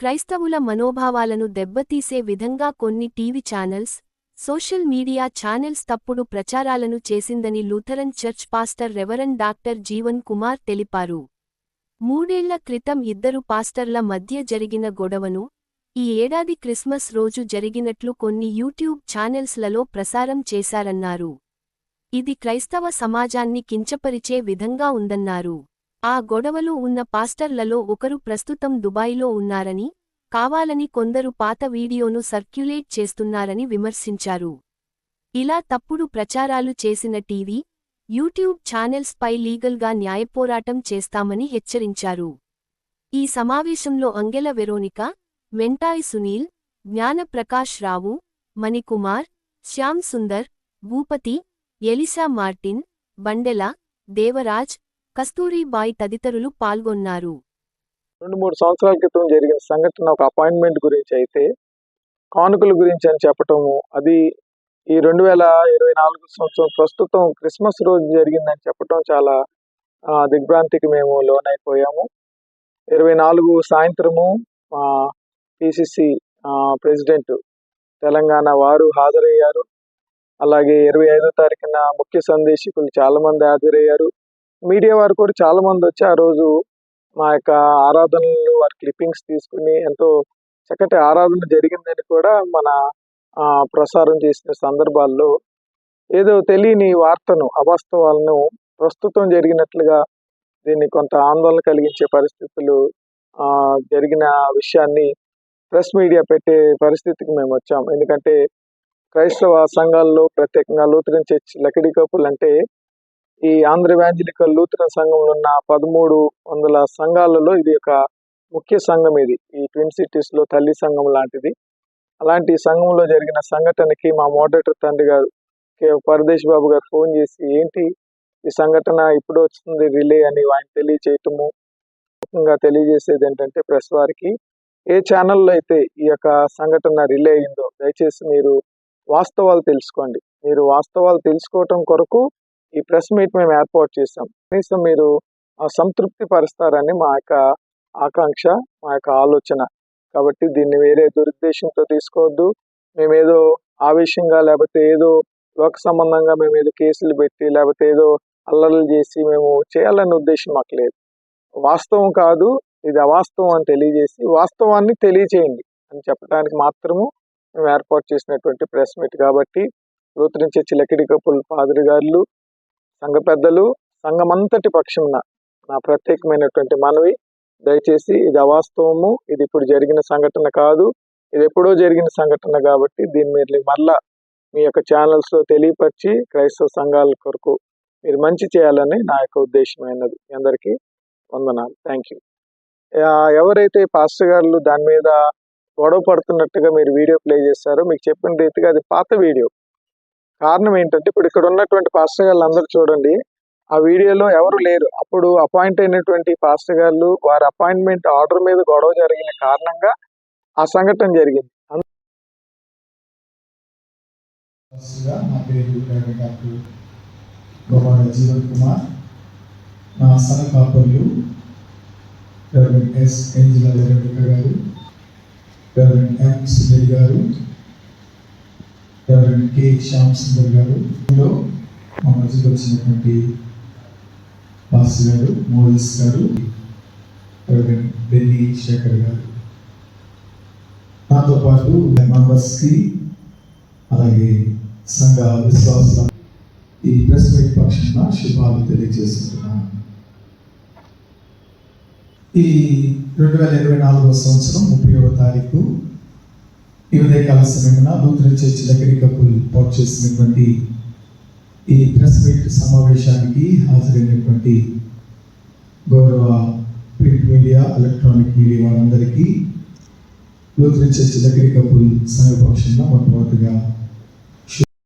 క్రైస్తవుల మనోభావాలను దెబ్బతీసే విధంగా కొన్ని TV channels social media channels తప్పుడు ప్రచారాలను చేసిందని Lutheran church pastor reverend doctor Jeevan Kumar తెలిపారు. మూడేళ్ళ క్రితం ఇద్దరు పాస్టర్ల మధ్య జరిగిన గొడవను ఈ ఏడాది క్రిస్మస్ రోజు జరిగినట్లు కొన్ని యూట్యూబ్ ఛానల్స్లలో ప్రసారం చేశారన్నారు. ఇది క్రైస్తవ సమాజాన్ని కించపరిచే విధంగా ఉందన్నారు. ఆ గొడవలు ఉన్న పాస్టర్లలో ఒకరు ప్రస్తుతం దుబాయ్లో ఉన్నారని కావాలని కొందరు పాత వీడియోను సర్క్యులేట్ చేస్తున్నారని విమర్శించారు. ఇలా తప్పుడు ప్రచారాలు చేసిన టీవీ యూట్యూబ్ ఛానెల్స్పై లీగల్గా న్యాయపోరాటం చేస్తామని హెచ్చరించారు. ఈ సమావేశంలో అంగెల వెరోనిక వెంటాయ్ సునీల్ జ్ఞానప్రకాష్ రావు మణికుమార్ శ్యామ్ సుందర్ భూపతి ఎలిసా మార్టిన్ బండెల దేవరాజ్ కస్తూరిబాయ్ తదితరులు పాల్గొన్నారు. రెండు మూడు సంవత్సరాల క్రితం జరిగిన సంఘటన ఒక అపాయింట్మెంట్ గురించి అయితే కానుకల గురించి అని చెప్పటము అది ఈ రెండు వేల ఇరవై నాలుగు సంవత్సరం ప్రస్తుతం క్రిస్మస్ రోజు జరిగిందని చెప్పటం చాలా ఆ, దిగ్భ్రాంతికి మేము లోనైపోయాము. ఇరవై నాలుగు సాయంత్రము పిసిసి ప్రెసిడెంట్ తెలంగాణ వారు హాజరయ్యారు. అలాగే ఇరవై ఐదో తారీఖున ముఖ్య సందేశకులు చాలా మంది హాజరయ్యారు. మీడియా వారు కూడా చాలా మంది వచ్చి ఆ రోజు మా యొక్క ఆరాధనలు వారి క్లిప్పింగ్స్ తీసుకుని ఎంతో చక్కటి ఆరాధన జరిగిందని కూడా మన ప్రసారం చేసిన సందర్భాల్లో ఏదో తెలియని వార్తను అవాస్తవాలను ప్రస్తుతం జరిగినట్లుగా దీన్ని కొంత ఆందోళన కలిగించే పరిస్థితులు జరిగిన విషయాన్ని ప్రెస్ మీడియా పెట్టే పరిస్థితికి మేము వచ్చాం. ఎందుకంటే క్రైస్తవ సంఘాల్లో ప్రత్యేకంగా లూథరన్ చర్చ్ లకిడి కప్పులు అంటే ఈ ఆంధ్ర వ్యాంజలికల్ లూథరన్ సంఘంలో ఉన్న పదమూడు వందల సంఘాలలో ఇది ఒక ముఖ్య సంఘం ఇది. ఈ ట్విన్ సిటీస్లో తల్లి సంఘం లాంటిది. అలాంటి సంఘంలో జరిగిన సంఘటనకి మా మోడరేటర్ తండ్రి గారు కే పరదేశ్ బాబు గారు ఫోన్ చేసి ఏంటి ఈ సంఘటన? ఇప్పుడు వస్తుంది రిలే అని ఆయన తెలియచేయటము. ముఖ్యంగా తెలియజేసేది ఏంటంటే ప్రెస్ వారికి ఏ ఛానల్లో అయితే ఈ యొక్క సంఘటన రిలే అయిందో దయచేసి మీరు వాస్తవాలు తెలుసుకోండి. మీరు వాస్తవాలు తెలుసుకోవటం కొరకు ఈ ప్రెస్ మీట్ మేము ఏర్పాటు చేసాం. కనీసం మీరు ఆ, సంతృప్తి పరుస్తారని మా యొక్క ఆకాంక్ష మా యొక్క ఆలోచన. కాబట్టి దీన్ని వేరే దురుద్దేశంతో తీసుకోవద్దు. మేమేదో ఆవేశంగా లేకపోతే ఏదో లోక సంబంధంగా మేము ఏదో కేసులు పెట్టి లేకపోతే ఏదో అల్లర్లు చేసి మేము చేయాలనే ఉద్దేశం మాకు లేదు. వాస్తవం కాదు ఇది అవాస్తవం అని తెలియజేసి వాస్తవాన్ని తెలియచేయండి అని చెప్పడానికి మాత్రము మేము ఏర్పాటు చేసినటువంటి ప్రెస్ మీట్. కాబట్టి లూథరన్ చర్చి లకిడి కప్పుల్ పాదిరి గారులు సంఘ పెద్దలు సంఘమంతటి పక్షమున నా ప్రత్యేకమైనటువంటి మనవి దయచేసి ఇది అవాస్తవము ఇది ఇప్పుడు జరిగిన సంఘటన కాదు ఇది ఎప్పుడో జరిగిన సంఘటన కాబట్టి దీని మీరు మళ్ళా మీ యొక్క ఛానల్స్లో తెలియపరిచి క్రైస్తవ సంఘాల కొరకు మీరు మంచి చేయాలని నా యొక్క ఉద్దేశమైనది అందరికీ వందనాలు. థ్యాంక్ యూ ఎవరైతే పాస్టర్ గారు దాని మీద గొడవ పడుతున్నట్టుగా మీరు వీడియో ప్లే చేస్తారో మీకు చెప్పిన రీతిగా అది పాత వీడియో. కారణం ఏంటంటే ఇప్పుడు ఇక్కడ ఉన్నటువంటి పాస్టర్ గారు అందరూ చూడండి ఆ వీడియోలో ఎవరు లేరు. అప్పుడు అపాయింట్ అయినటువంటి పాస్టర్ గారు వారి అపాయింట్మెంట్ ఆర్డర్ మీద గొడవ జరిగిన కారణంగా ఆ సంఘటన జరిగింది. నా పేరు డాక్టర్ జీవన్ కుమార్. నా సన కాపర్లు ఎస్ గారు ఎం గారు రెవరెండ్ కె శ్యామ్ సుందర్ గారు ఇందులో మా మధ్యకి వచ్చినటువంటి బాస్ గారు మోదీస్ గారు రెవరెండ్ బెన్నీ శేఖర్ గారు. నాతో పాటు మెంబర్స్కి అలాగే సంఘ విశ్వాస ఈ ప్రెస్ మీట్ పక్షాన శుభాలు తెలియజేస్తున్నాను ఈ రెండు వేల ఇరవై నాలుగవ సంవత్సరం ముప్పైవ తారీఖు ఈ ఉదయకాల సమయమున నూతన చర్చి దగ్గర కప్పులు పోట్ చేసినటువంటి ఈ ప్రెస్ మీట్ సమావేశానికి హాజరైనటువంటి గౌరవ ప్రింట్ మీడియా ఎలక్ట్రానిక్ మీడియా వారందరికీ నూతన చర్చి దగ్గర కప్పులు సంఘ పక్షంగా మొట్టమొదటిగా